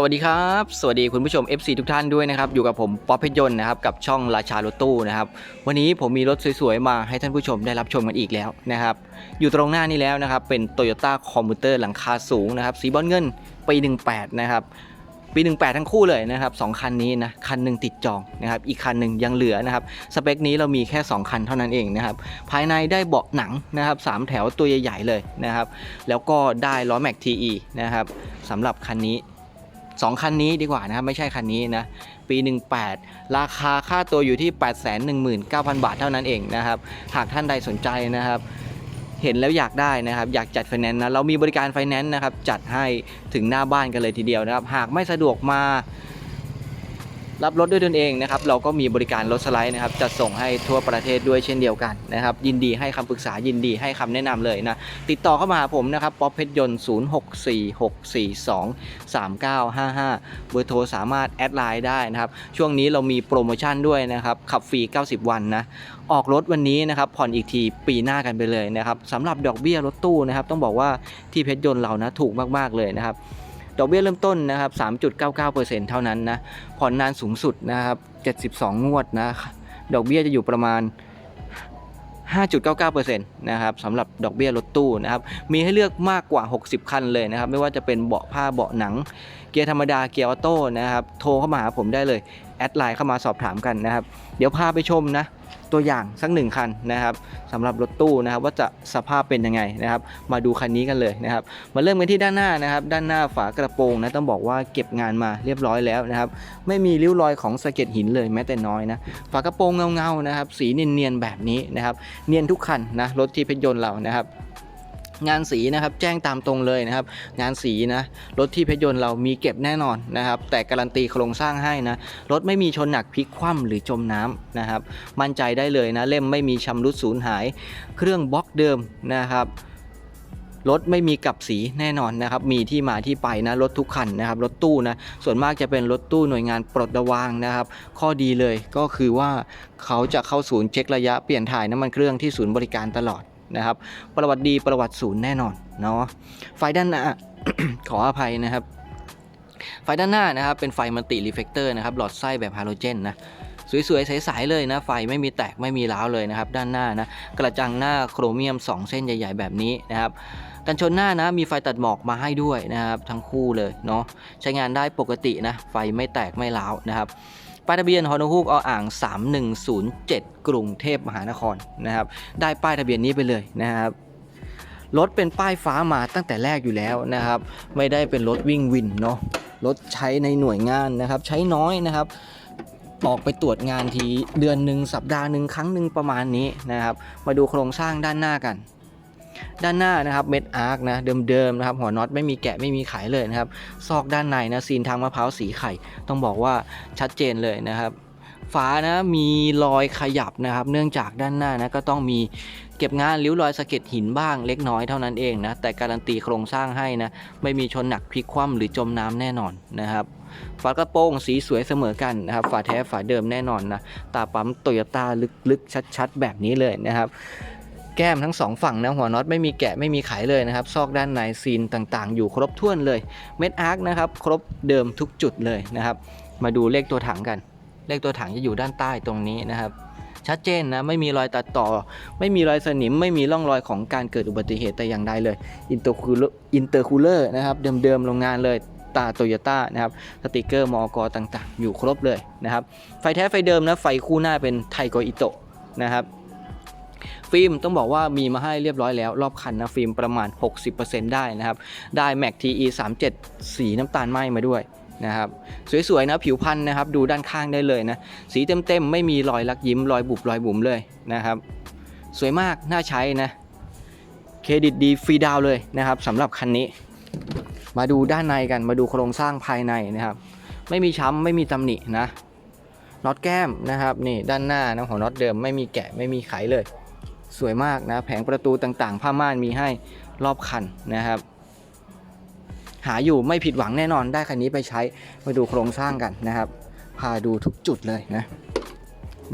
สวัสดีครับ สวัสดีคุณผู้ชม FC ทุกท่านด้วยนะครับ อยู่กับผมป๊อปเพชรยนต์นะครับกับช่องราชารถตู้นะครับ วันนี้ผมมีรถสวยๆ มาให้ท่านผู้ชมได้รับชมกันอีกแล้วนะครับ อยู่ตรงหน้านี้แล้วนะครับ เป็น Toyota c o m m u t e r หลังคาสูงนะครับ สีบอลเงินปี 18 นะครับ ปี 18 ทั้งคู่เลยนะครับสองคันนี้นะ คันหนึ่งติดจองนะครับ อีกคันหนึ่งยังเหลือนะครับ สเปคนี้เรามีแค่ 2 คันเท่านั้นเองนะครับ ภายในได้เบาะหนังนะครับสามแถวตัวใหญ่ๆเลยนะครับ แล้วก็ได้ล้อแม็ก TE นะครับสำหรับคันนี้ 2 คันนี้ดีกว่านะครับ ไม่ใช่คันนี้นะ ปี 18 ราคาค่าตัวอยู่ที่ 819,000 บาทเท่านั้นเองนะครับ หากท่านใดสนใจนะครับเห็นแล้วอยากได้นะครับ อยากจัดไฟแนนซ์นะเรามีบริการไฟแนนซ์นะครับ จัดให้ถึงหน้าบ้านกันเลยทีเดียวนะครับ หากไม่สะดวกมา รับรถด้วยตนเองนะครับ เราก็มีบริการรถสไลด์นะครับ จัดส่งให้ทั่วประเทศด้วยเช่นเดียวกันนะครับ ยินดีให้คำปรึกษายินดีให้คำแนะนำเลยนะ ติดต่อเข้ามาหาผมนะครับป๊อปเพชรยนต์ 064642 3955 เบอร์โทรสามารถแอดไลน์ได้นะครับ ช่วงนี้เรามีโปรโมชั่นด้วยนะครับ ขับฟรี 90 วันนะ ออกรถวันนี้นะครับ ผ่อนอีกทีปีหน้ากันไปเลยนะครับสำหรับดอกเบี้ยรถตู้นะครับ ต้องบอกว่าที่เพชรยนต์เรานะถูกมาก ๆ เลยนะครับ ดอกเบี้ยเริ่มต้นนะครับ 3.99%เท่านั้นนะ ผ่อนนานสูงสุดนะครับ 72 งวดนะ ดอกเบี้ยจะอยู่ประมาณ 5.99%นะครับสำหรับดอกเบี้ยรถตู้นะครับ มีให้เลือกมากกว่า 60 คันเลยนะครับ ไม่ว่าจะเป็นเบาะผ้าเบาะหนัง เกียร์ธรรมดา เกียร์ออโต้นะครับ โทรเข้ามาหาผมได้เลย แอดไลน์เข้ามาสอบถามกันนะครับ เดี๋ยวพาไปชมนะ ตัวอย่างสักหนึ่งคันนะครับสำหรับรถตู้นะครับว่าจะสภาพเป็นยังไงนะครับ มาดูคันนี้กันเลยนะครับ มาเริ่มกันที่ด้านหน้านะครับ ด้านหน้าฝากระโปรงนะต้องบอกว่าเก็บงานมาเรียบร้อยแล้วนะครับ ไม่มีริ้วรอยของสะเก็ดหินเลยแม้แต่น้อยนะฝากระโปรงเงาๆนะครับ สีเนียนๆแบบนี้นะครับ เนียนทุกคันนะรถที่เพชรยนต์เรานะครับ งานสีนะครับแจ้งตามตรงเลยนะครับ งานสีนะรถที่เพชรยนต์เรามีเก็บแน่นอนนะครับ แต่การันตีโครงสร้างให้นะรถไม่มีชนหนักพลิกคว่ำหรือจมน้ำนะครับ มั่นใจได้เลยนะ เล่มไม่มีชำรุดสูญหาย เครื่องบล็อกเดิมนะครับรถไม่มีกลับสีแน่นอนนะครับ มีที่มาที่ไปนะรถทุกคันนะครับ รถตู้นะ ส่วนมากจะเป็นรถตู้หน่วยงานปลดระวางนะครับ ข้อดีเลยก็คือว่าเขาจะเข้าศูนย์เช็คระยะเปลี่ยนถ่ายน้ำมันเครื่องที่ศูนย์บริการตลอด นะครับ ประวัติดีประวัติศูนย์แน่นอนเนาะไฟด้านหน้า ขออภัยนะครับ ไฟด้านหน้านะครับ เป็นไฟมัลติรีเฟกเตอร์นะครับ หลอดไส้แบบฮาโลเจนนะสวยๆใสๆเลยนะ ไฟไม่มีแตกไม่มีร้าวเลยนะครับ ด้านหน้านะ กระจังหน้าโครเมียม 2 เส้นใหญ่ ๆ แบบนี้นะครับกันชนหน้านะมีไฟตัดหมอกมาให้ด้วยนะครับ ทั้งคู่เลยเนาะใช้งานได้ปกตินะ ไฟไม่แตกไม่ร้าวนะครับ ป้ายทะเบียนฮอนฮูกออ่าง 3107 กรุงเทพมหานครนะครับ ได้ป้ายทะเบียนนี้ไปเลยนะครับรถเป็นป้ายฟ้ามาตั้งแต่แรกอยู่แล้วนะครับ ไม่ได้เป็นรถวิ่งวินเนาะรถใช้ในหน่วยงานนะครับ ใช้น้อยนะครับ ออกไปตรวจงานทีเดือนหนึ่งสัปดาห์หนึ่งครั้งหนึ่งประมาณนี้นะครับ มาดูโครงสร้างด้านหน้ากัน ด้านหน้านะครับเม็ดอาร์คนะเดิมๆนะครับหัวน็อตไม่มีแกะไม่มีไขเลยนะครับซอกด้านในนะซีนทางมะพร้าวสีไข่ ต้องบอกว่าชัดเจนเลยนะครับฝานะมีรอยขยับนะครับ เนื่องจากด้านหน้านะก็ต้องมีเก็บงานริ้วรอยสะเก็ดหินบ้างเล็กน้อยเท่านั้นเองนะแต่การันตีโครงสร้างให้นะไม่มีชนหนักพลิกคว่ำหรือจมน้ำแน่นอนนะครับฝากระโปรงสีสวยเสมอกันนะครับฝาแท้ฝาเดิมแน่นอนนะตาปั๊มโตโยต้าลึกๆชัด ๆ แบบนี้เลยนะครับ แก้มทั้งสองฝั่งนะหัวน็อตไม่มีแกะไม่มีไขเลยนะครับ ซอกด้านในซีนต่างๆ อยู่ครบถ้วนเลย เม็ดอาร์คนะครับครบเดิมทุกจุดเลยนะครับ มาดูเลขตัวถังกัน เลขตัวถังจะอยู่ด้านใต้ตรงนี้นะครับชัดเจนนะไม่มีรอยตัดต่อ ไม่มีรอยสนิม ไม่มีร่องรอยของการเกิดอุบัติเหตุแต่อย่างใดเลยอินเตอร์คูลอินเตอร์คูลเลอร์นะครับเดิมๆโรงงานเลยตาโตโยต้านะครับสติกเกอร์มอกต่างๆ อยู่ครบเลยนะครับ ไฟแท้ไฟเดิมนะไฟคู่หน้าเป็นไทโกอิโตะนะครับ ฟิล์มต้องบอกว่ามีมาให้เรียบร้อยแล้วรอบคันนะฟิล์มประมาณ 60%ได้นะครับ ได้ Mac TE 37 สีน้ำตาลไหม้มาด้วยนะครับสวยๆนะผิวพันธุ์นะครับดูด้านข้างได้เลยนะสีเต็มๆ ไม่มีรอยลักยิ้มรอยบุบรอยบุ๋มเลยนะครับ สวยมากน่าใช้นะเครดิตดีฟรีดาวเลยนะครับสำหรับคันนี้ มาดูด้านในกันมาดูโครงสร้างภายในนะครับ ไม่มีช้ำไม่มีตำหนินะน็อตแก้มนะครับนี่ด้านหน้านะของน็อตเดิมไม่มีแกะไม่มีไขเลย สวยมากนะ แผงประตูต่างๆ ผ้าม่านมีให้รอบคันนะครับ หาอยู่ไม่ผิดหวังแน่นอนได้คันนี้ไปใช้มาดูโครงสร้างกันนะครับ พาดูทุกจุดเลยนะ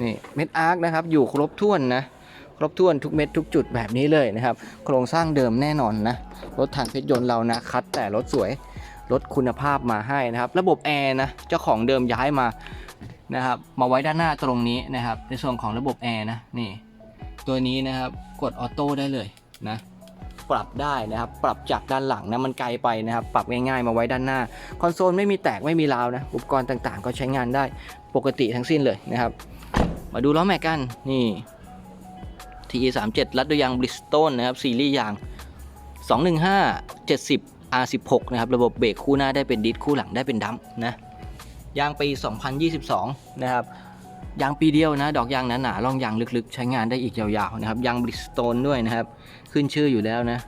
นี่เม็ดอาร์คนะครับอยู่ครบถ้วนนะครบถ้วนทุกเม็ดทุกจุดแบบนี้เลยนะครับ โครงสร้างเดิมแน่นอนนะรถทางเพชรยนต์เรานะคัดแต่รถสวยลดคุณภาพมาให้นะครับ ระบบแอร์นะเจ้าของเดิมย้ายมานะครับ มาไว้ด้านหน้าตรงนี้นะครับ ในส่วนของระบบแอร์นะนี่ ตัวนี้นะครับกดออโต้ได้เลยนะปรับได้นะครับ ปรับจากด้านหลังนะมันไกลไปนะครับ ปรับง่ายๆมาไว้ด้านหน้า คอนโซลไม่มีแตกไม่มีราวนะ อุปกรณ์ต่างๆ ก็ใช้งานได้ปกติทั้งสิ้นเลยนะครับ มาดูล้อแม็กกันนี่ TE 3 7รัดด้วยยางบริสโตนนะครับซีรีส์ยาง 215 70 R16 นะครับ ระบบเบรกคู่หน้าได้เป็นดิสคู่หลังได้เป็นดัมป์นะยางปี 2022 นะครับ ยางปีเดียวนะ ดอกยางหนาๆร่องยางลึกๆ ใช้งานได้อีกยาวๆนะครับยางบริสโตนด้วยนะครับ ขึ้นชื่ออยู่แล้วนะ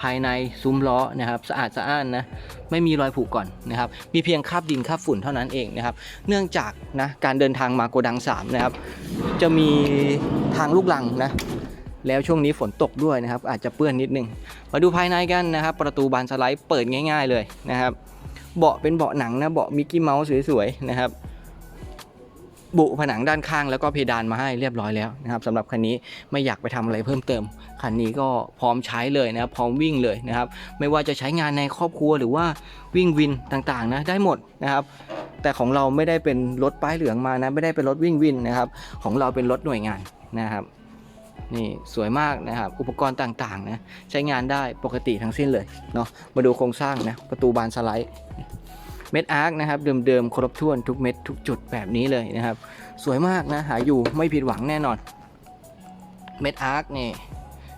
ภายในซุ้มล้อนะครับ สะอาดสะอ้านนะ ไม่มีรอยผุก่อนนะครับ มีเพียงคราบดินคราบฝุ่นเท่านั้นเองนะครับ เนื่องจากนะการเดินทางมาโกดัง3นะครับ จะมีทางลูกลังนะแล้วช่วงนี้ฝนตกด้วยนะครับ อาจจะเปื้อนนิดนึง มาดูภายในกันนะครับ ประตูบานสไลด์เปิดง่าย ๆเลยนะครับ เบาะเป็นเบาะหนังนะ เบาะมิกกี้เมาส์สวยๆนะครับ บุผนังด้านข้างแล้วก็เพดานมาให้เรียบร้อยแล้วนะครับสำหรับคันนี้ไม่อยากไปทำอะไรเพิ่มเติม คันนี้ก็พร้อมใช้เลยนะครับพร้อมวิ่งเลยนะครับ ไม่ว่าจะใช้งานในครอบครัวหรือว่าวิ่งวินต่างๆนะได้หมดนะครับแต่ของเราไม่ได้เป็นรถป้ายเหลืองมานะไม่ได้เป็นรถวิ่งวินนะครับของเราเป็นรถหน่วยงานนะครับนี่สวยมากนะครับ อุปกรณ์ต่างๆนะใช้งานได้ปกติทั้งสิ้นเลยเนาะมาดูโครงสร้างนะประตูบานสไลด์ เม็ดอาร์คนะครับเดิมๆครบถ้วนทุกเม็ดทุกจุดแบบนี้เลยนะครับ สวยมากนะหาอยู่ไม่ผิดหวังแน่นอน เม็ดอาร์คนี่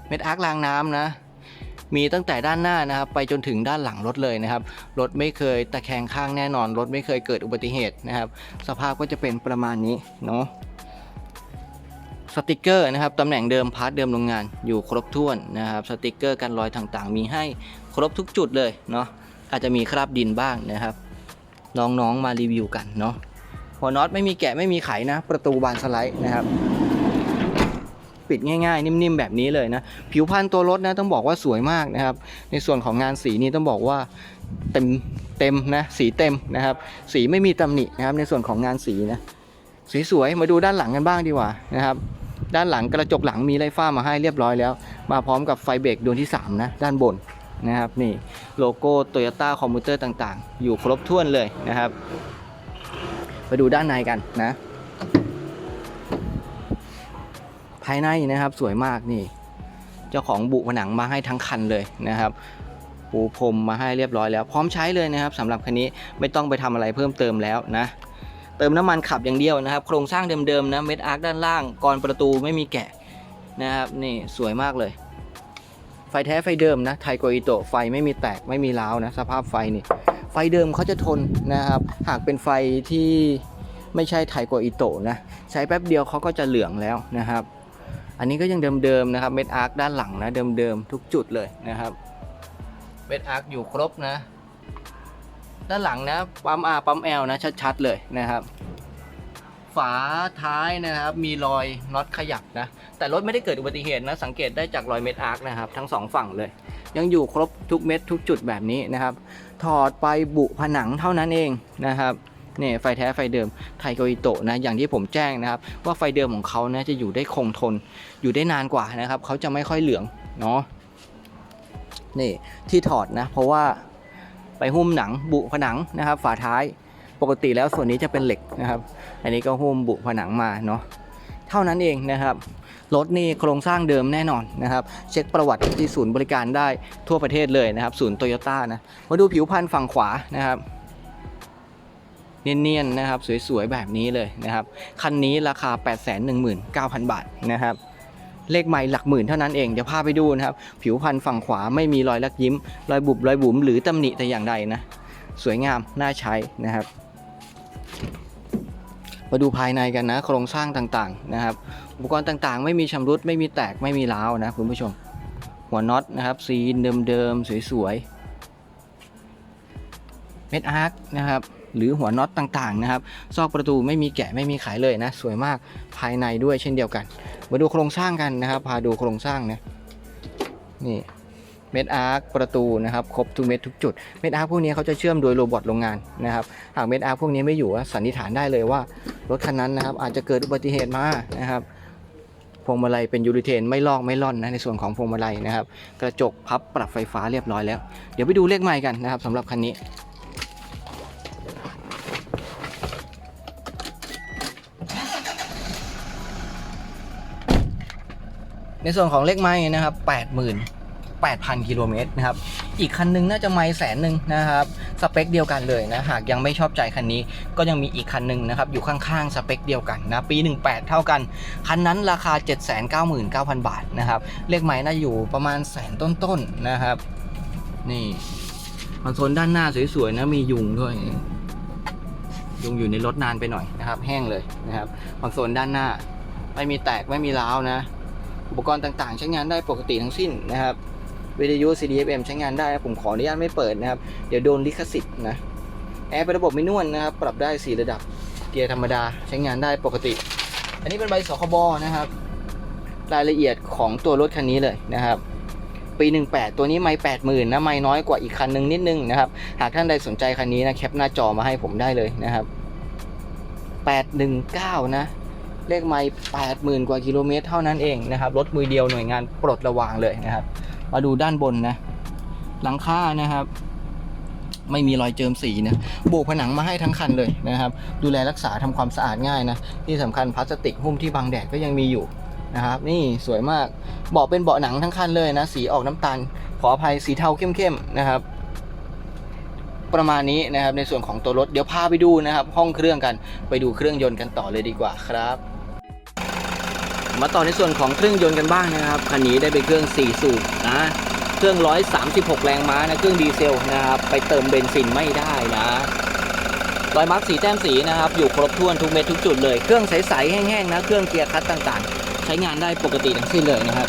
เม็ดอาร์ครางน้ำนะ มีตั้งแต่ด้านหน้านะครับ ไปจนถึงด้านหลังรถเลยนะครับ รถไม่เคยตะแคงข้างแน่นอน รถไม่เคยเกิดอุบัติเหตุนะครับ สภาพก็จะเป็นประมาณนี้เนาะสติกเกอร์นะครับตำแหน่งเดิมพาร์ทเดิมโรงงานอยู่ครบถ้วนนะครับสติกเกอร์กันรอยต่างๆ มีให้ครบทุกจุดเลยเนาะอาจจะมีคราบดินบ้างนะครับ น้องๆมารีวิวกันเนาะหัวน็อตไม่มีแกะไม่มีไขนะ ประตูบานสไลด์นะครับ ปิดง่ายๆ นิ่มๆแบบนี้เลยนะ ผิวพรรณตัวรถนะต้องบอกว่าสวยมากนะครับ ในส่วนของงานสีนี่ต้องบอกว่าเต็มเต็มนะสีเต็มนะครับ สีไม่มีตำหนินะครับ ในส่วนของงานสีนะสีสวยมาดูด้านหลังกันบ้างดีกว่านะครับด้านหลังกระจกหลังมีไล่ฟ้ามาให้เรียบร้อยแล้ว มาพร้อมกับไฟเบรกดวงที่ 3 นะ ด้านบน นะครับนี่โลโก้โตโยต้าคอมพิวเตอร์ต่างๆ อยู่ครบถ้วนเลยนะครับ ไปดูด้านในกันนะ ภายในนะครับสวยมากนี่ เจ้าของบุผนังมาให้ทั้งคันเลยนะครับปูพรมมาให้เรียบร้อยแล้ว พร้อมใช้เลยนะครับสำหรับคันนี้ไม่ต้องไปทำอะไรเพิ่มเติมแล้วนะ เติมน้ำมันขับอย่างเดียวนะครับ โครงสร้างเดิมๆนะเม็ดอาร์คด้านล่างกรอนประตูไม่มีแกะนะครับนี่สวยมากเลย ฟแท้ไฟเดิมนะไทโกอิโตไฟไม่มีแตกไม่มีร้าวนะสภาพไฟนี่ไฟเดิมเขาจะทนนะครับ หากเป็นไฟที่ไม่ใช่ไทโกอิโตนะใช้แป๊บเดียวเขาก็จะเหลืองแล้วนะครับ อันนี้ก็ยังเดิมๆนะครับเม็ดอาร์คด้านหลังนะเดิมๆทุกจุดเลยนะครับเม็ดอาร์คอยู่ครบนะ ด้านหลังนะปั๊ม R ปั๊ม L นะชัดๆเลยนะครับ ฝาท้ายนะครับ มีรอยน็อตขยับนะ แต่รถไม่ได้เกิดอุบัติเหตุนะ สังเกตได้จากรอยเม็ดอาร์คนะครับ ทั้งสองฝั่งเลย ยังอยู่ครบทุกเม็ดทุกจุดแบบนี้นะครับ ถอดไปบุผนังเท่านั้นเองนะครับเนี่ยไฟแท้ไฟเดิมไทโกอิโตะนะอย่างที่ผมแจ้งนะครับ ว่าไฟเดิมของเขานะจะอยู่ได้คงทน อยู่ได้นานกว่านะครับเขาจะไม่ค่อยเหลืองเนาะนี่ที่ถอดนะ เพราะว่าไปหุ้มหนังบุผนังนะครับ ฝาท้าย ปกติแล้วส่วนนี้จะเป็นเหล็กนะครับ อันนี้ก็หุ้มบุผนังมาเนาะเท่านั้นเองนะครับรถนี่โครงสร้างเดิมแน่นอนนะครับ เช็คประวัติที่ศูนย์บริการได้ทั่วประเทศเลยนะครับ ศูนย์โตโยต้านะมาดูผิวพรรณฝั่งขวานะครับเนียนๆนะครับ สวยๆ แบบนี้เลยนะครับ คันนี้ราคา 819,000 บาทนะครับ เลขใหม่หลักหมื่นเท่านั้นเองเดี๋ยวพาไปดูนะครับ ผิวพรรณฝั่งขวาไม่มีรอยลักยิ้ม รอยบุบรอยบุ๋มหรือตำหนิแต่อย่างใดนะ สวยงามน่าใช้นะครับ มาดูภายในกันนะ โครงสร้างต่างๆนะครับ อุปกรณ์ต่างๆ ไม่มีชำรุดไม่มีแตกไม่มีร้าวนะคุณผู้ชม หัวน็อตนะครับซีนเดิมๆสวยๆเม็ดอาร์คนะครับหรือหัวน็อตต่างๆนะครับซอกประตูไม่มีแกะไม่มีขายเลยนะ สวยมากภายในด้วยเช่นเดียวกัน มาดูโครงสร้างกันนะครับ พาดูโครงสร้างนะนี่ เม็ดอาร์คประตูนะครับครบทุกเม็ดทุกจุดเม็ดอาร์คพวกนี้เขาจะเชื่อมโดยโรบอทโรงงานนะครับหากเม็ดอาร์คพวกนี้ไม่อยู่สันนิษฐานได้เลยว่ารถคันนั้นนะครับอาจจะเกิดอุบัติเหตุมานะครับพวงมาลัยเป็นยูริเทนไม่ลอกไม่ล่อนนะในส่วนของพวงมาลัยนะครับ กระจกพับปรับไฟฟ้าเรียบร้อยแล้ว เดี๋ยวไปดูเลขใหม่กันนะครับสำหรับคันนี้ในส่วนของเลขไม้นะครับ 80,000 8,000 กิโลเมตรนะครับ อีกคันหนึงน่าจะไม่แสนหนึ่งนะครับ สเปคเดียวกันเลยนะ หากยังไม่ชอบใจคันนี้ ก็ยังมีอีกคันหนึ่งนะครับอยู่ข้างๆ สเปคเดียวกันนะ ปี 18 เท่ากัน คันนั้นราคา 799,000 บาทนะครับ เลขไม้น่าอยู่ประมาณแสนต้นๆนะครับ นี่คอนโซลด้านหน้าสวยๆนะมียุงด้วยยุงอยู่ในรถนานไปหน่อยนะครับ แห้งเลยนะครับคอนโซลด้านหน้า ไม่มีแตกไม่มีร้าวนะ อุปกรณ์ต่างๆ ใช้งานได้ปกติทั้งสิ้นนะครับ วิทยุ CDFM ใช้งานได้ผมขออนุญาตไม่เปิดนะครับ เดี๋ยวโดนลิขสิทธิ์นะแอร์เป็นระบบไม่นวลนนะครับ ปรับได้ 4 ระดับเกียร์ธรรมดาใช้งานได้ปกติ อันนี้เป็นใบสคบนะครับ รายละเอียดของตัวรถคันนี้เลยนะครับปี 18 ตัวนี้ไม่80,000นะไม่น้อยกว่าอีกคันหนึงนิดนึงนะครับ หากท่านใดสนใจคันนี้นะแคปหน้าจอมาให้ผมได้เลยนะครับ 819 นะ เลขไม่80,000 กว่ากิโลเมตรเท่านั้นเองนะครับ รถมือเดียวหน่วยงานปลดระวางเลยนะครับ มาดูด้านบนนะ หลังคานะครับ ไม่มีรอยเจิมสีนะโบกผนังมาให้ทั้งคันเลยนะครับ ดูแลรักษาทำความสะอาดง่ายนะ ที่สำคัญพลาสติกหุ้มที่บังแดดก็ยังมีอยู่นะครับ นี่สวยมากเบาะเป็นเบาะหนังทั้งคันเลยนะ สีออกน้ำตาล ขออภัยสีเทาเข้มๆนะครับประมาณนี้นะครับในส่วนของตัวรถเดี๋ยวพาไปดูนะครับ ห้องเครื่องกันไปดูเครื่องยนต์กันต่อเลยดีกว่าครับ มาต่อในส่วนของเครื่องยนต์กันบ้างนะครับ คันนี้ได้เป็นเครื่อง 4 สูบนะ เครื่อง 136 แรงม้านะ เครื่องดีเซลนะครับ ไปเติมเบนซินไม่ได้นะรอยมาร์กสีแต้มสีนะครับ อยู่ครบถ้วนทุกเม็ดทุกจุดเลย เครื่องใสๆแห้งๆนะ เครื่องเกียร์คัสต่างๆ ใช้งานได้ปกติทั้งสิ้นเลยนะครับ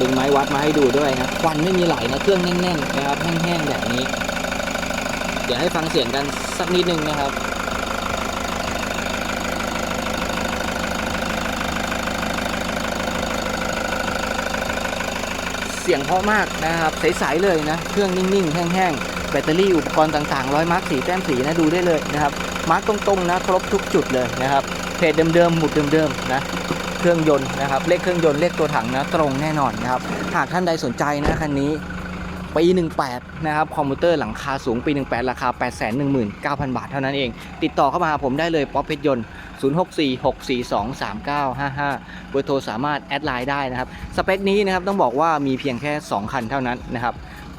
ดึงไม้วัดมาให้ดูด้วยนะ ควันไม่มีไหลนะ เครื่องแน่นๆนะครับ แห้งๆแบบนี้ เดี๋ยวให้ฟังเสียงกันสักนิดนึงนะครับ เสียงเพราะมากนะครับใสๆเลยนะเครื่องนิ่งๆ แห้งๆ แบตเตอรี่อุปกรณ์ต่างๆร้อยมาร์กสีแต้มสีนะดูได้เลยนะครับมาร์กตรงๆนะครบทุกจุดเลยนะครับเพจเดิมๆหมุดเดิมๆนะเครื่องยนต์นะครับเลขเครื่องยนต์เลขตัวถังนะตรงแน่นอนนะครับหากท่านใดสนใจนะคันนี้ ปี 18 นะครับ คอมพิวเตอร์หลังคาสูงปี 18 ราคา 819,000 บาทเท่านั้นเอง ติดต่อเข้ามาหาผมได้เลยป๊อปเพชรยนต์ 0646423955 เบอร์โทรสามารถแอดไลน์ได้นะครับ สเปคนี้นะครับต้องบอกว่ามีเพียงแค่ 2 คันเท่านั้นนะครับ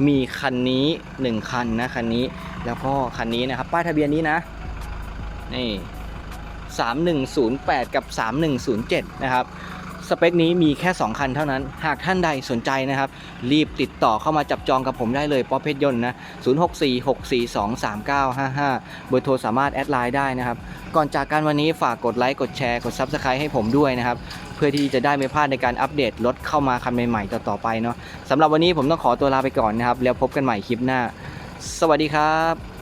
มีคันนี้ 1 คันนะ คันนี้แล้วก็คันนี้นะครับ ป้ายทะเบียนนี้นะ นี่ 3108 กับ 3107 นะครับ สเปคนี้มีแค่ 2 คันเท่านั้น หากท่านใดสนใจนะครับ รีบติดต่อเข้ามาจับจองกับผมได้เลยป๊อปเพชรยนต์นะ 0646423955 เบอร์โทรสามารถแอดไลน์ได้นะครับ ก่อนจากกันวันนี้ฝากกดไลค์ กดแชร์ กด Subscribe ให้ผมด้วยนะครับ เพื่อที่จะได้ไม่พลาดในการอัปเดตรถเข้ามาคันใหม่ๆ ต่อๆไปเนาะสำหรับวันนี้ผมต้องขอตัวลาไปก่อนนะครับ แล้วพบกันใหม่คลิปหน้า สวัสดีครับ